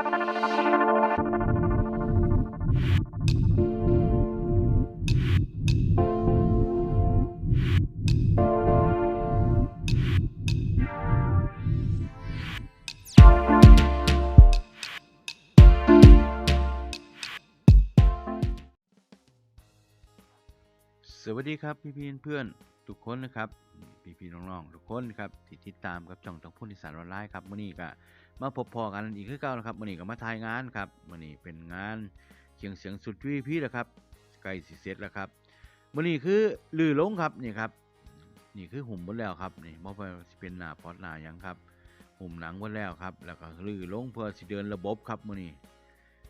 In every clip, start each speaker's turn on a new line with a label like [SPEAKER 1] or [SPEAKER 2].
[SPEAKER 1] สวัสดีครับพี่พี่เพื่อนทุกคนนะครับพี่พี่น้องๆทุกคนครับที่ติดตามกับช่องทางพูดอีสานออนไลน์ครับมื้อนี้ก็ มาพบพอกันอีกคือเก่านะครับมื้อนี้ก็มาถ่ายงานครับมื้อนี้เป็นงานเคียงเสียงสุดวีพี่แล้วครับใกล้สิเสร็จแล้วครับมื้อนี้คือลือลงครับนี่ครับนี่คือหุ่มหมดแล้วครับนี่บ่ว่าเป็นหน้าพอดหน้ายังครับ หุ่มหนังหมดแล้วครับ แล้วก็ลือลงเพื่อสิเดินระบบครับมื้อนี้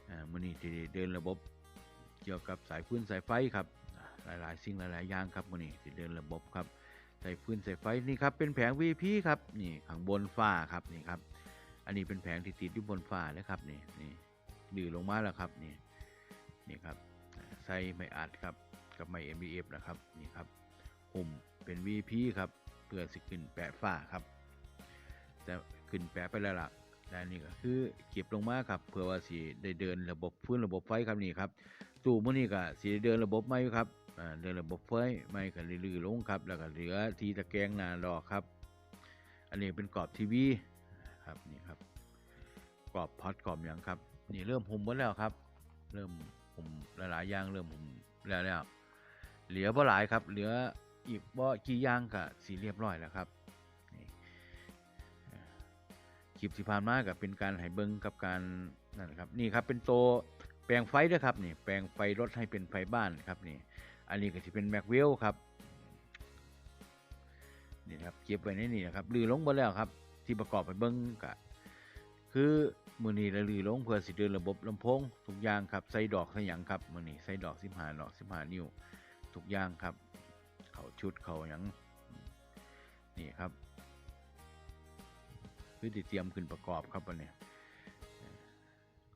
[SPEAKER 1] อ่ามื้อนี้สิเดินระบบเกี่ยวกับสายพื้นสายไฟครับ หลายๆ สิ่งหลาย ๆ อย่างครับมื้อนี้สิเดินระบบครับสายพื้นสายไฟนี่ครับเป็นแผง VP ครับนี่ข้างบนฟ้าครับนี่ครับ อันนี้เป็นแผงที่ติดอยู่บนฟ้านะครับนี่นี่ดื้อลงมาแล้วครับนี่นี่ครับใส่ไม้อัดครับกับไม้ MDF นะครับนี่ครับหุ่มเป็น VP ครับเพื่อสิขึ้นแปะฟ้าครับ แต่ขึ้นแปะไปแล้วล่ะและนี่ก็คือเก็บลงมาครับเพื่อว่าสิได้เดินระบบพื้นระบบไฟครับนี่ครับตู้มื้อนี้ก็สิเดินระบบใหม่ครับเดินระบบไฟใหม่ก็ลื่อลงครับ แล้วก็เหลือทีตะแกรงน้าดอครับ อันนี้เป็นกรอบทีวี ครับนี่ครับกรอบพอดกรอบหยังครับ นี่เริ่มหุ่มหมดแล้วครับ เริ่มหุ่มหลายๆอย่างเริ่มหุ่มแล้วแล้วเหลือบ่หลายครับ เหลืออีกบ่กี่อย่างก็สิเรียบร้อยแล้วครับนี่คลิปที่ผ่านมาก็เป็นการให้เบิ่งกับการนั่นนะครับนี่ครับเป็นโตแปลงไฟด้วยครับนี่แปลงไฟรถให้เป็นไฟบ้านครับนี่อันนี้ก็จะเป็นแม็กเวลครับนี่ครับเก็บไว้ในนี่นะครับลือลงหมดแล้วครับ ที่ประกอบไปเบิ้งกะคือมือนี้ราลือลงเพื่อสิเดินระบบลำโพงทุกอย่างครับใส่ดอกใส่หยังครับมือนี้ใส่ดอกสิบห้าดอกสิบห้านิ้วทุกอย่างครับ เขาชุดเขาหยังนี่ครับคือเตรียมขึ้นประกอบครับวันนี้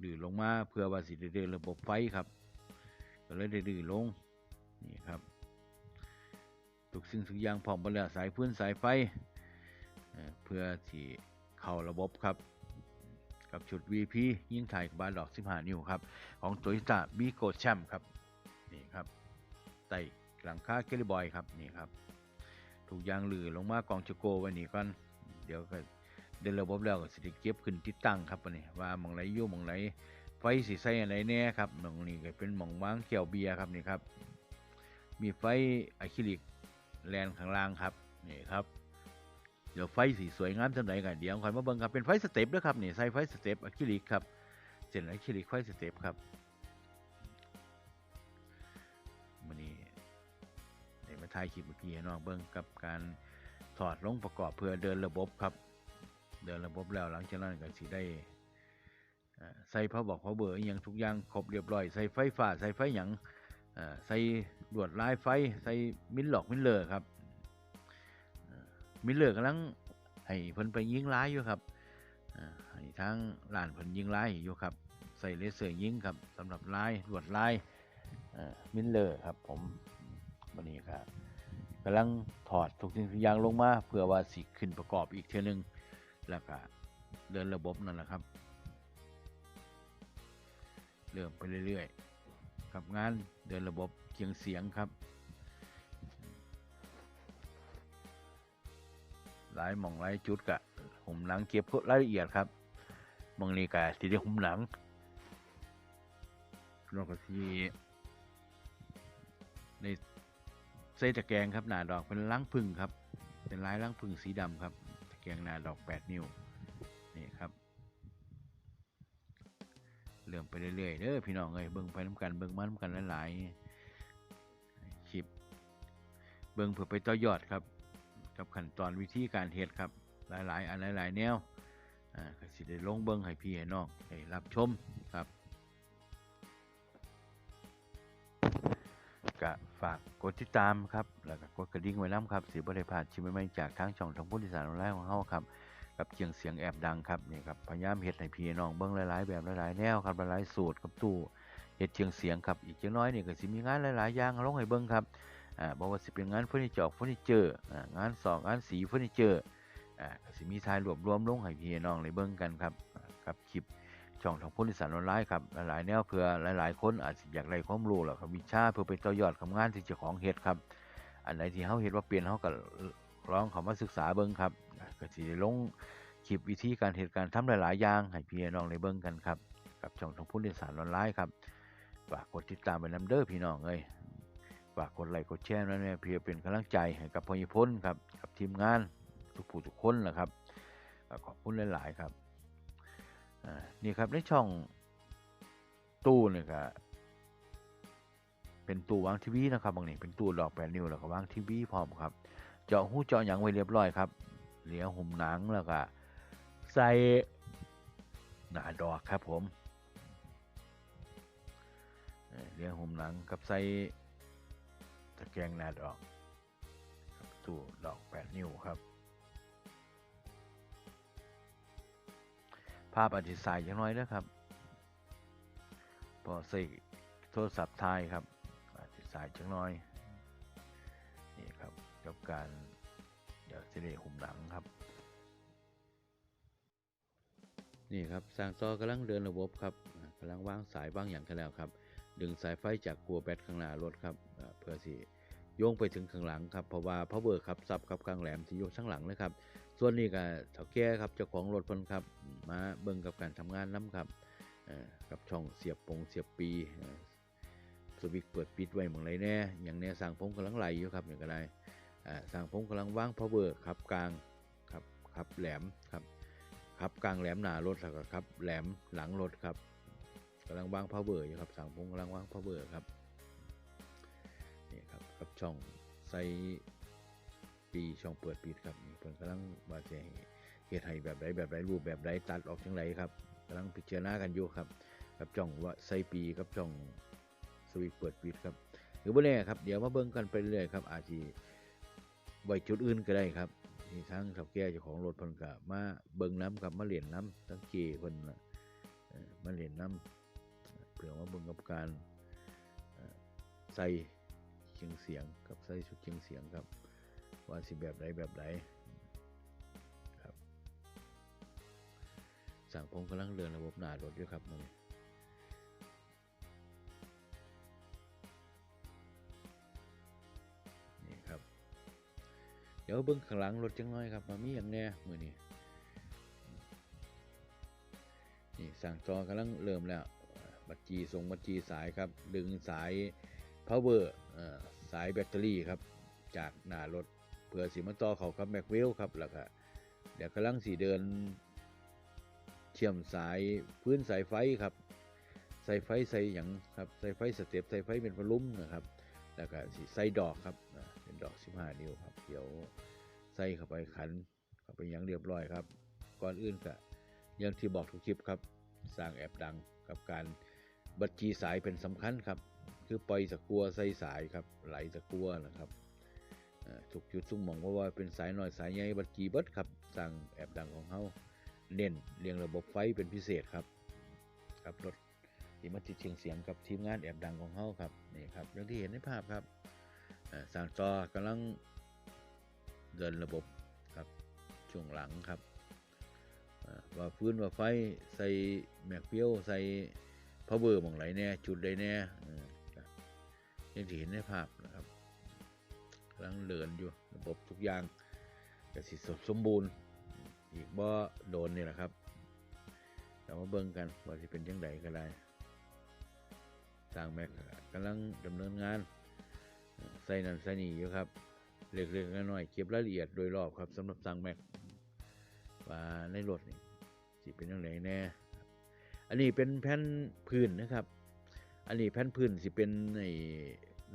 [SPEAKER 1] ดื้อลงมาเพื่อว่าสิเดินระบบไฟครับก็เลยได้ดื้อลงนี่ครับทุกสิ่งทุกอย่างพร้อมหมดแล้วสายพื้นสายไฟ เพื่อที่เข้าระบบครับกับชุด VP ยิ่งถ่ายกับบานดอก 15 นิ้วครับ ของ Toyota b i g o Champ ครับ นี่ครับไต่หลังคาเกลิบอยครับ นี่ครับ ถูกยางหลือลงมากองชโกไว้นี่ก่อนเดี๋ยวก็เดินระบบแล้วก็สิเก็บขึ้นติดตั้งครับนนี้ว่ามองไหนอยู่มองไหนไฟสีใส่อันไหนแน่ครับมองนี้ก็เป็นมองวางแก้วเบียครับนี่ครับ มีไฟอะคริลิกแลนข้างล่างครับนี่ครับ เดี๋ยวไฟสีสวยงามจังไหนกันเดี๋ยวคอยมาเบิ่งครับเป็นไฟสเต็ปนะครับนี่ใส่ไฟสเต็ปอะคริลิกครับเส้นอะคริลิกไฟสเต็ปครับมันนี้เดี๋ยวมาถ่ายคลิปเมื่อกี้น้องเบิ่งกับการถอดลงประกอบเพื่อเดินระบบครับ เดินระบบแล้วหลังจากนั้นก็สิได้ใส่พระบอกพระเบอร์อยังทุกอย่างครบเรียบร้อยใส่ไฟฟ้าใส่ไฟหยังเอ่อใส่ลวดลายไฟใส่มินหลอกมินเลอร์ครับ มินเลอร์กำลังให้เพิ่นไปยิงร้ายอยู่ครับอ่อให้ทางร้านเพิ่นยิงร้ายอยู่ครับ ใส่เลเซอร์ยิงครับสำหรับลายลวดลายอ่อมินเลอร์ครับผมวันนี้ครับกำลังถอดทุกสิ่งทุกอย่างลงมาเพื่อว่าสิขึ้นประกอบอีกเทื่อหนึงแล้วก็เดินระบบนั่นแหละครับ เริ่มไปเรื่อยๆ กับงานเดินระบบเคียงเสียงครับ หลายหมองหลายจุดกะหุ่มหนังเก็บรายละเอียดครับมองนี้กะที่ได้หุ่มหนังแล้วก็ที่ในใส่ตะแกรงครับหนาดอกเป็นล้างพึ่งครับ เป็นลายล้างพึ่งสีดำครับ ตะแกรงหนาดอก 8 นิ้วนี่ครับเริ่อมไปเรื่อยๆเด้อพี่น้องเอ้ยเบิ่งไปน้ำกันเบิ่งมาน้ำกันหลายๆคลิปเบิ่งเพื่อไปต่อยอดครับ กับขั้นตอนวิธีการเฮ็ดครับ หลายๆ อันหลายๆ แนวอ่าก็สิได้ลงเบิ่งให้พี่ให้น้องได้รับชมครับก็ฝากกดติดตามครับ แล้วก็กดกระดิ่งไว้น้ำครับสิบ่ได้พลาดชิมใหม่ๆจากทางช่องทางผู้ดิสานออนไลน์ของเฮาครับ กับเสียงเสียงแอบดังครับนี่ครับพยายามเฮ็ดให้พี่น้องเบิ่งหลายๆ แบบหลายๆแนวครับหลายๆสูตรกับตู้เฮ็ดเสียงเสียงครับอีกจังน้อยนี่ก็สิมีงานหลายๆอย่างลงให้เบิ่งครับ บอ่าบ่ว่าสิเป็นงานเฟอร์นิเจอร์เฟอร์นิเจอร์งานสองงานสีเฟอร์นิเจอร์ก็สิมีถ่ายรวบรวมลงให้พี่น้องได้เบิ่งกันครับอ่ากับคลิปช่องทางผู้นิสานออนไลน์ครับหลายแนวเพื่อหลาย ๆ คนอาจสิอยากได้ความรู้แล้วก็วิชาเพื่อไปต่อยอดกับงานที่เจ้าของเฮ็ดครับ อันไหนที่เฮาเฮ็ดว่าเปลี่ยนเฮาก็ลองเข้ามาศึกษาเบิ่งครับก็สิลงคลิปวิธีการเฮ็ดการณ์ทำหลาย ๆ อย่างให้พี่น้องได้เบิ่งกันครับกับช่องทางผู้นิสานออนไลน์ครับฝากกดติดตามไปนํเด้อพี่น้องเอ้ย ฝากกดไลค์กดแชร์นั่นแหละเพื่อเป็นกำลังใจให้กับพ่อยิพ้นครับกับทีมงานทุกผู้ทุกคนนะครับก็ขอบคุณหลาย ๆ ครับนี่ครับในช่องตู้เนี่ยก็เป็นตู้วางทีวีนะครับบางนี่เป็นตู้ดอกแปดนิ้วแล้วก็วางทีวีพร้อมครับ เจาะหูเจาะหยังไว้เรียบร้อยครับ เหลียวหุ่มหนังแล้วก็ใส่หนาดอกครับผมเอ่อเหลียวหุ่มหนังกับใส่ ตะแกรงหนาดอกครับตู้ดอกแปดนิ้วครับ ภาพอาจจะสายจังน้อยนะครับพอใส่โทรศัพท์ถ่ายครับอาจจะสายจังน้อยนี่ครับกับการเดี๋ยวจะได้หุ่มหลังครับ นี่ครับสร้างตอกำลังเดินระบบครับอ่ากำลังวางสายวางอย่างกันแล้วครับ ดึงสายไฟจากกัวแบตข้างหน้ารถครับเพื่อสิโยงไปถึงข้างหลังครับเพราะว่าพาวเวอร์ครับซับครับกลางแหลมที่อยู่ข้างหลังนะครับ ส่วนนี้ก็เฒ่าแก่ครับเจ้าของรถพิ่นครับมาเบิ่งกับการทำงานน้ครับกับช่องเสียบปงเสียบปีสวิตช์เปิดปิดไว้หมืองไรแน่อย่างแน่สร้างผมกำลังไหลอยู่ครับอย่างก็ได้อ่าสร้างผมกำลังว่าง power ครับกลางครับครับแหลมครับครับกลางแหลมหน้ารถแล้วก็ครับแหลมหลังรถครับ กำลังวาง power ออยู่ครับสร้างผมกำลังวาง power ครับนี่ครับกับช่องใส่ปีช่องเปิดปิดครับนี่เพิ่นกำลังว่าจะเฮ็ดให้แบบใดแบบใดรูปแบบใดตัดออกจังไรครับกำลังพิจารณากันอยู่ครับกับช่องว่าใส่ปีกับช่องสวิตเปิดปิดครับหรือบ่แน่ครับเดี๋ยวมาเบิ่งกันไปเรื่อยครับอาจสิไว้จุดอื่นก็ได้ครับนี่ทั้งเฒ่าแก่เจ้าของรถเพิ่นก็มาเบิ่งน้ำครับมาเล่นน้ำทั้งเจเพิ่นน่ะเออมาเล่นน้ำ เพื่อมาเบิ่งกับการใส่เชียงเสียงกับใส่ชุดเชียงเสียงครับว่าสิแบบใดแบบใดครับสั่งผมกำลังเดินระบบหน้ารถอยู่ครับมันนี่ครับ เดี๋ยวเบิ้งข้างหลังรถจังน้อยครับมามีอย่างแน่มือนี้นี่สั่งจอกำลังเริ่มแล้ว บัตรจีส่งบัตรจีสายครับ ดึงสาย power เอ่อสายแบตเตอรี่ครับ จากหน้ารถเพื่อสิมาต่อเขากับแม็กเวลครับแล้วก็เดี๋ยวกำลังสีเดิน เชื่อมสายพื้นสายไฟครับสายไฟใส่หยังครับสายไฟสเต็ปสายไฟเป็นพลุ่มนะครับ แล้วก็สิใส่ดอกครับเป็นดอก15นิ้วครับเดี๋ยวใส่เข้าไปขันเข้าไปหยังเรียบร้อยครับ ก่อนอื่นก็อยังที่บอกทุกคลิปครับ สร้างแอปดังกับการ บัญชีสายเป็นสำคัญครับ คือปล่อยสกัวใส่สายครับไหลสกัวนะครับเอ่อทุกจุดสุ่มมองว่าว่าเป็นสายหน้อยสายใหญ่บัดกีเบิดครับสั่งแอบดังของเฮาเน้นเรียงระบบไฟเป็นพิเศษครับครับรถที่มาติดเชียงเสียงกับทีมงานแอบดังของเฮาครับนี่ครับอย่างที่เห็นในภาพครับสั่งจอกำลังเดินระบบครับช่วงหลังครับว่าฟื้นว่าไฟใส่แม็กเฟียวใส่ พาวเวอร์มองไหลแน่จุดใดแน่เออครังที่เห็นในภาพนะครับกำลังเดินอยู่ระบบทุกอย่างก็สิสมสมบูรณ์ อีกบ่โดนนี่แหละครับเรามาเบิ่งกันว่าสิเป็นจังไดก็ได้สร้างแม็กกำลังดำเนินงานใส่นันใส่นี่อยู่ครับเล็กๆน้อยๆเก็บรายละเอียดโดยรอบครับสำหรับสร้างแม็กว่าในรถนี่สิเป็นจังไดแน่ อันนี้เป็นแผ่นพื้นนะครับ อันนี้แผ่นพื้นสิเป็นไอ้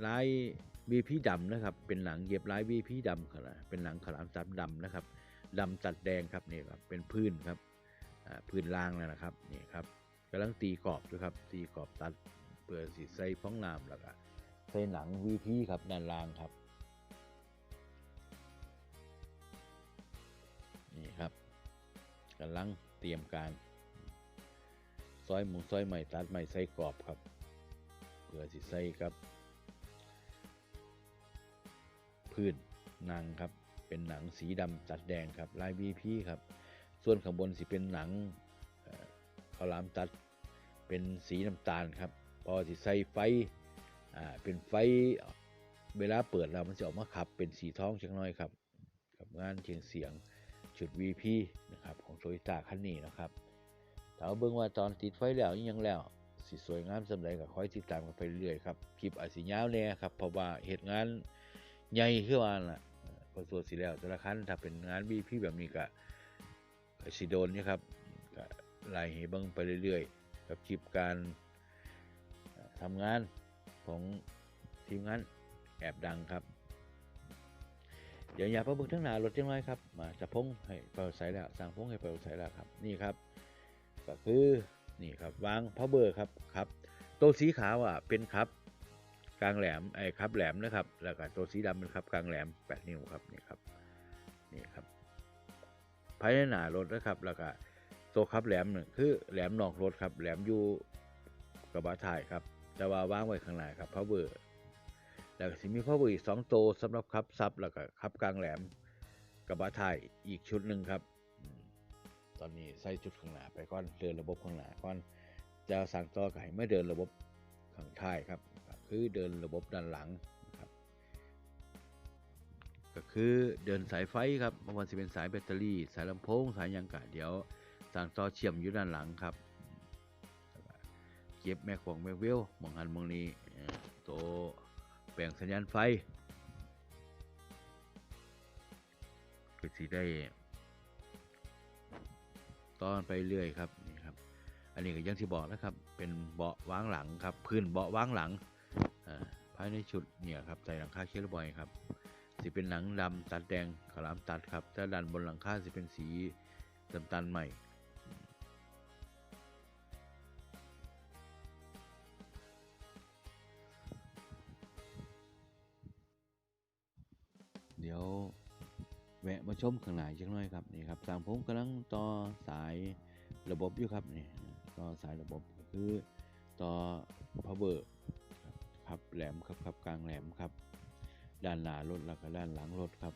[SPEAKER 1] ลายบีพีดำนะครับ เป็นหนังเย็บลายบีพีดำครับเป็นหนังขลามตัดดำนะครับดำตัดแดงครับนี่ครับเป็นพื้นครับพื้นล่างแล้วนะครับนี่ครับกำลังตีกรอบด้วยครับตีกรอบตัดเพื่อสีใส่ฟ้องน้ำแล้วก็ใส่หนังวีพีครับด้านล่างครับนี่ครับกำลังเตรียมการ ซอยหมูซอยใหม่ตัดใหม่ใส่กรอบครับเพื่อสิใส่ครับ พื้นหนังครับ เป็นหนังสีดำตัดแดงครับลาย VP ครับ ส่วนข้างบนสิเป็นหนังข้าวหลามตัดเป็นสีน้ำตาลครับ พอสิใส่ไฟอ่าเป็นไฟเวลาเปิดแล้วมันจะออกมาขับเป็นสีทองจังน้อยครับ กับงานเชียงเสียงชุด VP นะครับของโตโยตาคันนี้นะครับ ถ้าเอาเบิ่งว่าตอนติดไฟแล้วอิหยังแล้วสิสวยงามสำใดก็คอยติดตามกันไปเรื่อยครับคลิปอาจสิยาวแน่ครับเพราะว่าเหตุงานใหญ่ขึ้นมาล่ะเอ่อก็ตัวสิแล้วแต่ละคันถ้าเป็นงาน VP แบบนี้ก็สิโดนนี่ครับก็ไล่ให้เบิ่งไปเรื่อยๆ กับคลิปการทำงานของทีมงานแอบดังครับ เดี๋ยวอย่าประบึกทั้งหนารถจังไรครับ มาจะพงให้เปิดใส่แล้วสั่งพงให้เปิดใส่แล้วครับ นี่ครับ ก็คือนี่ครับวางพาวเบอร์ครับครับ ตัวสีขาวอะเป็นครับกลางแหลมไอ้ครับแหลมนะครับ แล้วก็ตัวสีดำเป็นครับกลางแหลม8นิ้วครับนี่ครับนี่ครับภายในหน้ารถนะครับ แล้วก็ตัวครับแหลมหนึ่งคือแหลมนอกรถครับ แหลมอยู่กระบะท้ายครับ แต่ว่าวางไว้ข้างหน้าครับพาวเบอร์แล้วก็สิมีพ่อเบอร์อีกสองตัวสำหรับครับซับแล้วก็ครับกลางแหลมกระบะท้ายอีกชุดหนึ่งครับ ตอนนี้ใส่ชุดข้างหน้าไปก่อนเดินระบบข้างหน้าก่อนจะสั่งต่อไก็ให้ไม่เดินระบบข้างท้ายครับ คือเดินระบบด้านหลังนะครับก็คือเดินสายไฟครับบางวันจะเป็นสายแบตเตอรี่ สายลำโพงสายยังกะเดี๋ยวสั่งต่อเชื่อมอยู่ด้านหลังครับเก็บแม่ของแม่เวลมองหันมองนี้เอ่อตัวแปลงสัญญาณไฟก็สิได้ ตอนไปเรื่อยครับนี่ครับ อันนี้ก็ยังที่บอกนะครับ เป็นเบาะวางหลังครับ พื้นเบาะวางหลังภายในชุดเนี่ยครับใส่หลังคาเคลบอยครับสิเป็นหนังดำตัดแดงขาวลามตัดครับถ้าดันบนหลังคาสิเป็นสีน้ำตาลใหม่เดี๋ยว แวะมาชมข้างในจังน่อยครับนี่ครับสามผมกำลังต่อสายระบบอยู่ครับนี่ต่อสายระบบคือต่อ power ครับครับแหลมครับครับกลางแหลมครับ ด้านหน้ารถแล้วก็ด้านหลังรถครับ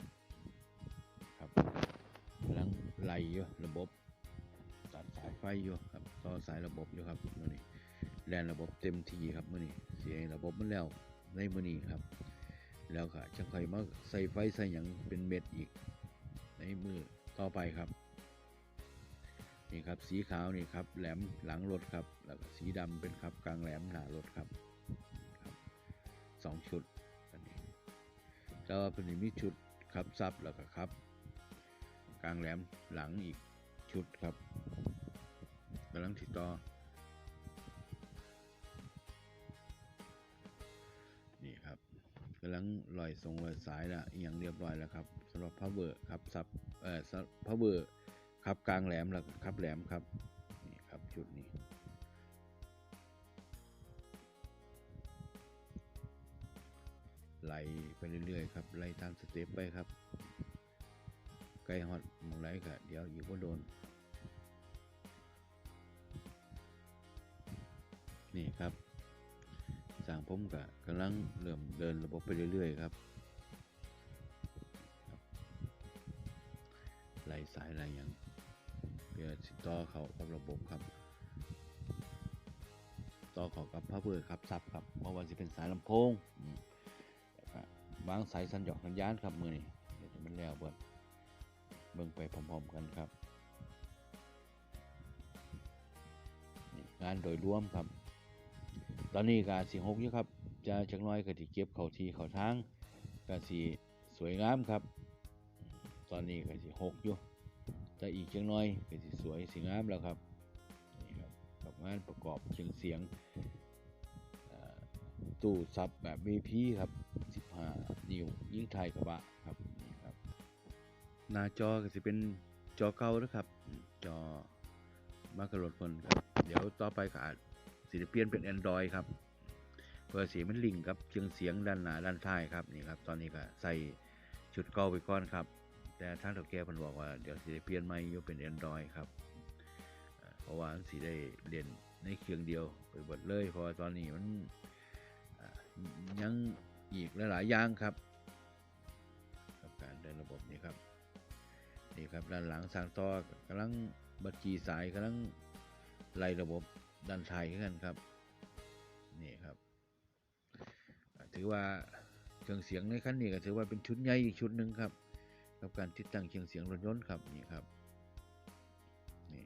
[SPEAKER 1] ครับกำลังไล่อยู่ระบบตัดสายไฟอยู่ครับต่อสายระบบอยู่ครับมื่อนี้แลนระบบเต็มที่ครับมื่อนี้เสียระบบมันแล้วในมื่อนี้ครับ แล้วก็จะค่อยมาใส่ไฟใส่หยังเป็นเม็ดอีก ในมือต่อไปครับ นี่ครับสีขาวนี่ครับแหลมหลังรถครับแล้วก็สีดำเป็นครับกลางแหลมหน้ารถครับครับสองชุดอันนี้แต่ว่าเป็นมีชุดครับซับแล้วก็ครับ กลางแหลมหลังอีกชุดครับกำลังติดต่อนี่ครับ กำลังลอยทรงลอยสายละอย่างเรียบร้อยแล้วครับสำหรับพาวเวอร์ครับซับเอ่อพาวเวอร์ครับกลางแหลมแล้วครับแหลมครับนี่ครับจุดนี้ไหลไปเรื่อยๆครับไล่ตามสเต็ปไปครับใกลฮอตหมองไรก็เดี๋ยวอยู่ก็โดน นี่ครับ สั่งผมก็กำลังเริ่มเดินระบบไปเรื่อย ๆ ครับครับไล่สายอะไรอย่างเพื่อสิดต่อเขากับระบบครับ ต่อเขากับพระเบอร์ครับซับครับเพราะว่าจะเป็นสายลำโพงวางสายสัญญาณสัญญาณครับมือนี่เดี๋ยวจะมันแล้วเบิ่งเบิ่งไปพร้อมๆกันครับงานโดยรวมครับ ตอนนี้ก็สีหกอยู่ครับ จะจักน้อยก็ที่เก็บเข้าที่เข้าทางก็สีสวยงามครับ ตอนนี้ก็สีหกอยู่แต่อีกจักน้อยก็สีสวยสีงามแล้วครับนี่ครับกับงานประกอบเชียงเสียงตู้ซับแบบ VP ครับ 15 นิ้วยิ่งไทยกระบะครับนี่ครับ หน้าจอก็จะเป็นจอเก่านะครับ จอมากระโดดคนครับ เดี๋ยวต่อไปก็อาจ สิได้เปลี่ยนเป็น Android ครับ เพื่อสีมันลิงก์กับเครื่องเสียงด้านหน้าด้านท้ายครับนี่ครับตอนนี้ก็ใส่ชุดเก่าไปก่อนครับ แต่ทางเฒ่าแก่เพิ่นบอกว่าเดี๋ยวสิได้เปลี่ยนใหม่อยู่เป็น Android ครับเพราะว่าสิได้เล่นในเครื่องเดียวไปหมดเลยเพราะตอนนี้มันยังอีกหลายๆอย่างครับกับการเดินระบบนี้ครับนี่ครับด้านหลังสางต่อกำลังบัดจีสายกำลังไล่ระบบ ด้านท้ายกันครับนี่ครับ ถือว่าเครื่องเสียงในคันนี้ก็ถือว่าเป็นชุดใหญ่อีกชุดหนึ่งครับ กับการติดตั้งเครื่องเสียงรถยนต์ครับนี่ครับนี่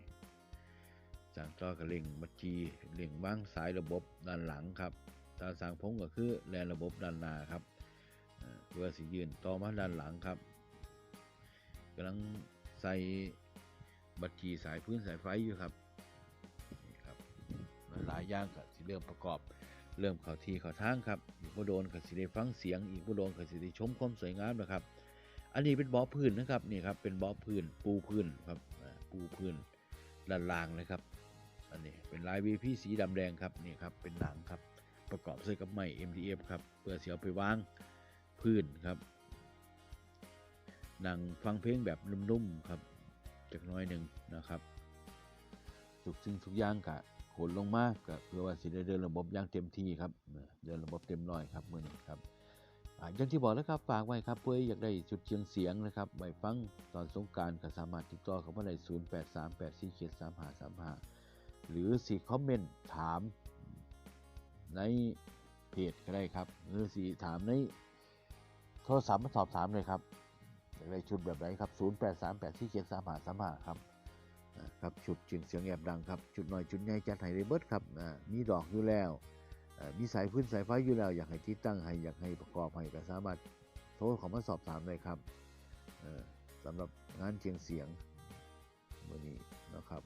[SPEAKER 1] สางต่อกับเล่งบัจจีเล่งวางสายระบบด้านหลังครับตาสางพงก็คือแลนระบบด้านหน้าครับเพื่อสิยืนต่อมาด้านหลังครับกำลังใส่บัจจีสายพื้นสายไฟอยู่ครับ หลายอย่างก็สิเริ่มประกอบ เริ่มเข้าที่เข้าทางครับอีกบ่โดนก็สิได้ฟังเสียง อีกบ่โดนก็สิได้ชมความสวยงามนะครับ อันนี้เป็นเบาะพื้นนะครับนี่ครับเป็นเบาะพื้น ปูพื้นครับปูพื้นด้านล่างเลยครับ อันนี้เป็นลาย VP สีดำแดงครับนี่ครับเป็นหนังครับประกอบด้วยกับไม้ MDF ครับเพื่อเสียเอาไปวางพื้นครับนั่งฟังเพลงแบบนุ่มๆครับจักน้อยหนึ่งนะครับทุกสิ่งทุกอย่างกะ ขนลงมากกะเพื่อว่าสิได้เดินระบบอย่างเต็มที่ครับเดินระบบเต็มร้อยครับมื่อนี้ครับอย่างที่บอกแล้วครับฝากไว้ครับเพื่ออยากได้จุดเชียงเสียงนะครับไว้ฟังตอนสงการก็สามารถติดต่อเข้ามาได้0 8 3 8 4 7 3 5 3 5 หรือสีคอมเมนต์ถามในเพจก็ได้ครับหรือสีถามในโทรศัพท์มาสอบถามเลยครับอยากได้ชุดแบบไหนครับ 0 8 3 8 4 7 3 5 3 5 ครับ ครับชุดเชียงเสียงแอบดังครับจุดหน่อยจุดใหญ่จัดให้ได้เบิดครับมีดอกอยู่แล้วมีสายพื้นสายไฟอยู่แล้วอยากให้ติดตั้งให้อยากให้ประกอบให้ก็สามารถโทรขอมาสอบถามได้ครับสำหรับงานเชียงเสียงวันนี้นะครับ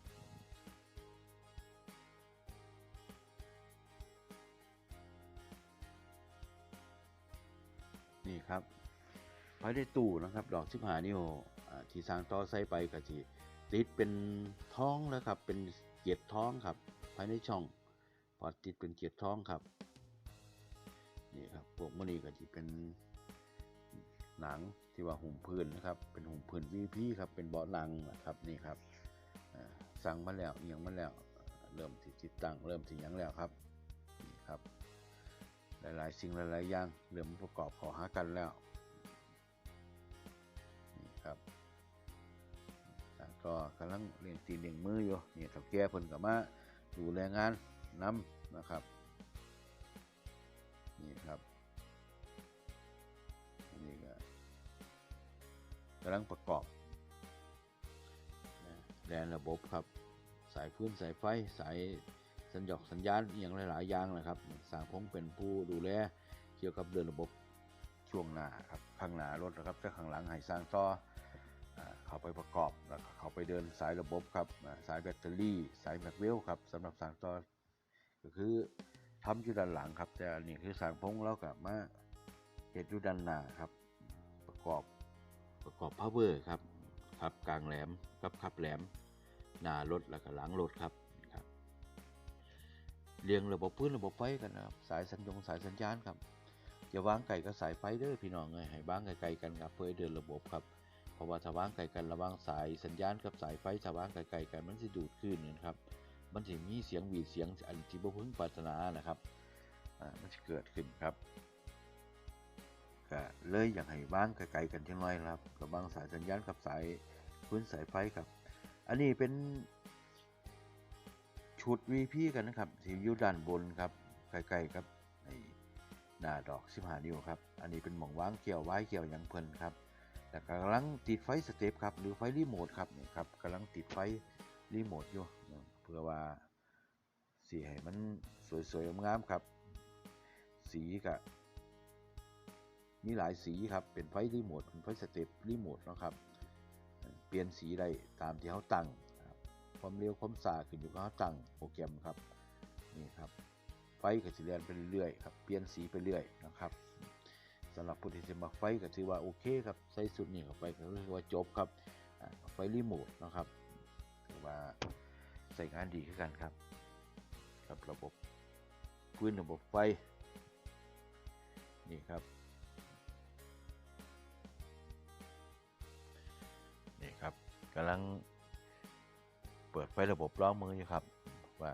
[SPEAKER 1] นี่ครับภายในตู้นะครับ ดอกชิบหานิ้วอ่าที่สร้างต่อใส่ไปก็ที่ ติดเป็นท้องแล้วครับ เป็นเกียรท้องครับ ภายในช่องพอติดเป็นเกียรท้องครับนี่ครับพวกมันนี้ก็ที่เป็นหนังที่ว่าหุ่มพื้นนะครับ เป็นหุ่มพื้น VP ครับ เป็นเบาะหนังนะครับนี่ครับสั่งมาแล้วเอียงมาแล้ว เริ่มที่ติดตั้งเริ่มที่ยังแล้วครับนี่ครับ หลายๆ สิ่งหลายๆอย่างเริ่มประกอบเขอหากันแล้ว ก็กำลังเลี้ยงตีนเลี้ยงมืออยู่นี่เถ้าแก่เพิ่นก็มาดูแลงานนำนะครับนี่ครับนี่ก็กำลังประกอบแดนระบบครับ สายพื้นสายไฟสายสัญญาณสัญญาณอย่างหลายๆอย่างนะครับสร้างพงเป็นผู้ดูแลเกี่ยวกับเดินระบบช่วงหน้าครับข้างหน้ารถนะครับจะข้างหลังให้สร้างต่อ เขาไปประกอบแล้วเขาไปเดินสายระบบครับสายแบตเตอรี่ สายแมกเวลครับสำหรับสางต่อก็คือทำอยู่ด้านหลังครับ แต่อันนี้คือสางพงแล้วกับมาเห็ดอยู่ด้านหน้าครับ ประกอบประกอบพาวเวอร์ครับขับกลางแหลมกับขับแหลมหน้ารถแล้วก็หลังรถครับครับเรียงระบบพื้นระบบไฟกันนะครับสายสัญญงสายสัญญาณครับอย่าวางไก่กับสายไฟเด้อพี่น้องเลยให้วางไกลๆกันครับเพื่อเดินระบบครับ ราะว่าถ้าวางไกลกันระว่างสายสัญญาณกับสายไฟถ้าวางไกลๆกันมันจะดูดคลื่นนะครับ มันจะมีเสียงหวีดเสียงอันที่บ่พึงปรารถนานะครับอ่ามันจะเกิดขึ้นครับก็เลยอยากให้วางไกลๆกันจังหน่อยครับระว่างสายสัญญาณกับสายพื้นสายไฟครับ อันนี้เป็นชุด VP กันนะครับที่อยู่ด้านบนครับใกล้ๆครับในหน้าดอก15นิ้วครับ อันนี้เป็นหม่องว่างเกี่ยวไว้เกี่ยวยังเพลินครับ แต่กำลังติดไฟสเต็ปครับหรือไฟรีโมทครับนี่ครับกำลังติดไฟรีโมทอยู่เพื่อว่าสีให้มันสวยๆงามๆครับ สีก็มีหลายสีครับเป็นไฟรีโมทเป็นไฟสเต็ปรีโมทนะครับ เปลี่ยนสีได้ตามที่เขาตั้งครับความเร็วความสาขึ้นอยู่กับเขาตั้งโปรแกรมครับนี่ครับไฟก็จะเรียนไปเรื่อยๆครับเปลี่ยนสีไปเรื่อยนะครับ สำหรับผู้ที่จะมาไฟก็ถือว่าโอเคครับใส่สุดนี่เข้าไปก็ถือว่าจบครับไฟรีโมทนะครับถือว่าใส่งานดีขึ้นกันครับกับระบบพื้นระบบไฟนี่ครับนี่ครับกำลังเปิดไฟระบบล้อมืออยู่ครับว่า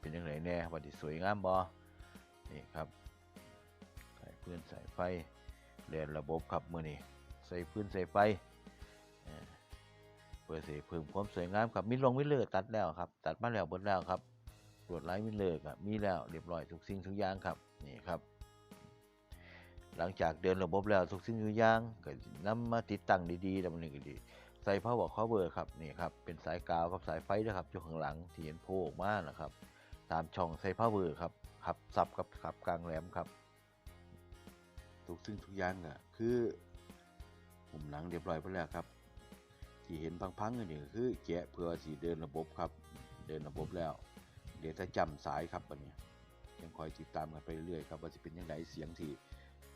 [SPEAKER 1] เป็นยังไงแน่ว่าที่สวยงามบอนี่ครับ พื้นใส่ไฟเรียนระบบครับมือนี่ใส่พื้นใส่ไฟเอ่อเพื่อสิเพิ่มความสวยงามครับมิลลงมิเลอร์ตัดแล้วครับ ตัดมาแล้วเบิดแล้วครับลวดลายมิเลอร์ก็มีแล้วเรียบร้อยทุกสิ่งทุกอย่างครับนี่ครับ หลังจากเดินระบบแล้วทุกสิ่งทุกอย่างก็นำมาติดตั้งดีๆแล้วมันนี่ก็ดีใส่ power cover ครับนี่ครับเป็นสายกาวกับสายไฟนะครับอยู่ข้างหลังที่เห็นโผล่ออกมานะครับ ตามช่องใส่ power ครับขับซับกับขับกลางแหลมครับ ทุกสิ่งทุกอย่างอะคือมุมหนังเรียบร้อยไปแล้วครับที่เห็นพังๆนี่ก็คือแกะเพื่อสีเดินระบบครับ เดินระบบแล้ว เดี๋ยวถ้าจำสายครับวันนี้ยังคอยติดตามกันไปเรื่อยครับว่าจะเป็นยังไงเสียงที่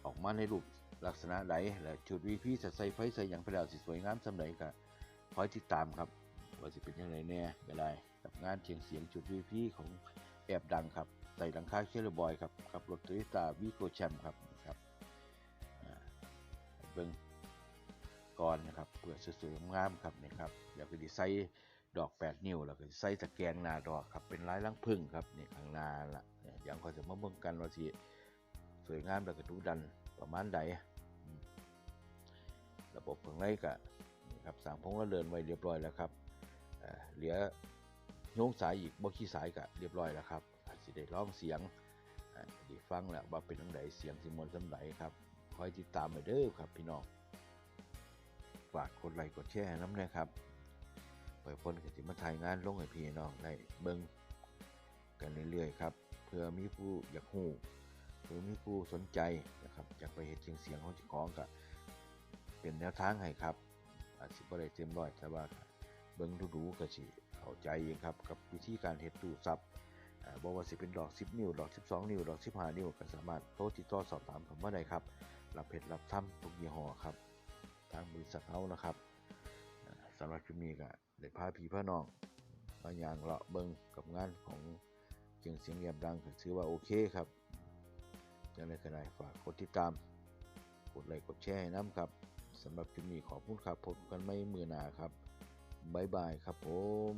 [SPEAKER 1] ออกมาในรูปลักษณะใดและชุดวีพีจะใส่ไฟใส่หยังไปแล้วสิสวยงามสำไหนก็คอยติดตามครับว่าจะเป็นยังไงแน่ก็ได้กับงานเชียงเสียงจุดวีพีของแอบดังครับใส่หลังคาเคลบอยครับกับรถโตโยต้าวีโกแชมครับครับ เบิ่งก่อนนะครับเพื่อสวยๆงามครับนี่ครับแล้วก็ดีไซน์ดอก 8 นิ้วแล้วก็ใส่ตะแกรงหน้าดอกครับเป็นลายลังพึ่งครับนี่ข้างหน้าละอย่างก็จะมาเบิ่งกันว่าสิสวยงามแล้วก็ดูดันประมาณใดระบบข้างในก็นี่ครับสั่งพงละเลินไว้เรียบร้อยแล้วครับเหลือโยงสายอีกบ่ขี้สายก็เรียบร้อยแล้วครับอาจสิได้ร้องเสียงได้ฟังแล้วว่าเป็นจังไดเสียงสิมวนสำไดครับ อยติดตามไปเด้อครับพี่น้องฝากกดไลค์กดแชร์น้ำนะครับปล่อยพ้นกันสิมาถ่ายงานลงให้พี่น้องได้เบิ่งกันเรื่อยๆครับ เพื่อมีผู้อยากหูเพื่อมีผู้สนใจนะครับอยากไปเห็นเสียงเสียงของจ้าของก็เป็นแนวทางให้ครับ อาจสิบ่ได้เต็มร้อยแต่ว่าเบิ่งดูๆก็สิเข้าใจเองครับกับวิธีการเฮ็ดตู้ซับอ่าบ่ว่าสิเป็นดอก 10 นิ้วดอก 12 นิ้วดอก 15 นิ้วก็สามารถโทรติดต่อสอบถามผมมาได้ครับ รับเฮ็ดรับทำทุกยี่ห้อครับ ทางบริษัทเขานะครับสำหรับคลิปนี้ก็ได้พาพี่พาน้องมาอย่างเลาะเบิงกับงานของเสียงเสียงเงียบดังถือว่าโอเคครับยังไงก็ได้ฝากกดติดตาม กดไลค์กดแชร์ให้น้ำครับสำหรับคลิปนี้ขอบคุณครับพบกันไม่มือหนาครับบ๊ายบายครับผม